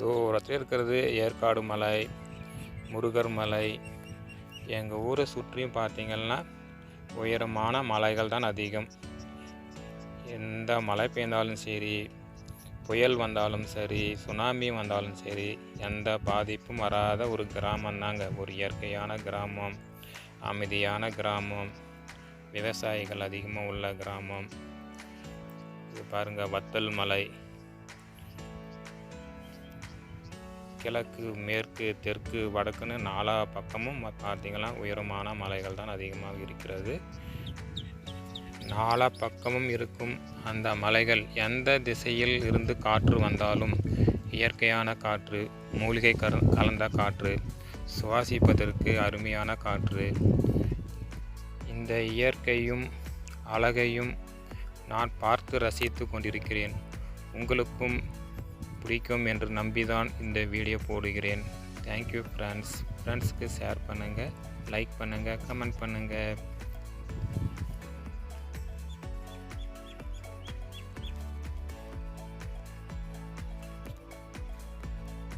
தூரத்தில் இருக்கிறது ஏற்காடு மலை முருகர் மலை. எங்கள் ஊரை சுற்றியும் பார்த்தீங்கன்னா உயரமான மலைகள் தான் அதிகம். எந்த மழை பெய்ந்தாலும் சரி புயல் வந்தாலும் சரி சுனாமி வந்தாலும் சரி எந்த பாதிப்பும் வராத ஒரு கிராமம் தாங்க. ஒரு இயற்கையான கிராமம் அமைதியான கிராமம் விவசாயிகள் அதிகமாக உள்ள கிராமம். இது பாருங்க வத்தல் மலை. கிழக்கு மேற்கு தெற்கு வடக்குன்னு நாலா பக்கமும் பார்த்தீங்கன்னா உயரமான மலைகள் தான் அதிகமாக இருக்கிறது. நாலா பக்கமும் இருக்கும் அந்த மலைகள். எந்த திசையில் இருந்து காற்று வந்தாலும் இயற்கையான காற்று மூலிகை கர கலந்த காற்று சுவாசிப்பதற்கு அருமையான காற்று. இந்த இயற்கையும் அழகையும் நான் பார்த்து ரசித்து கொண்டிருக்கிறேன். உங்களுக்கும் பிடிக்கும் என்று நம்பி தான் இந்த வீடியோ போடுகிறேன். தேங்க்யூ ஃப்ரெண்ட்ஸ் ஃப்ரெண்ட்ஸ்க்கு ஷேர் பண்ணுங்கள் லைக் பண்ணுங்கள் கமெண்ட் பண்ணுங்கள்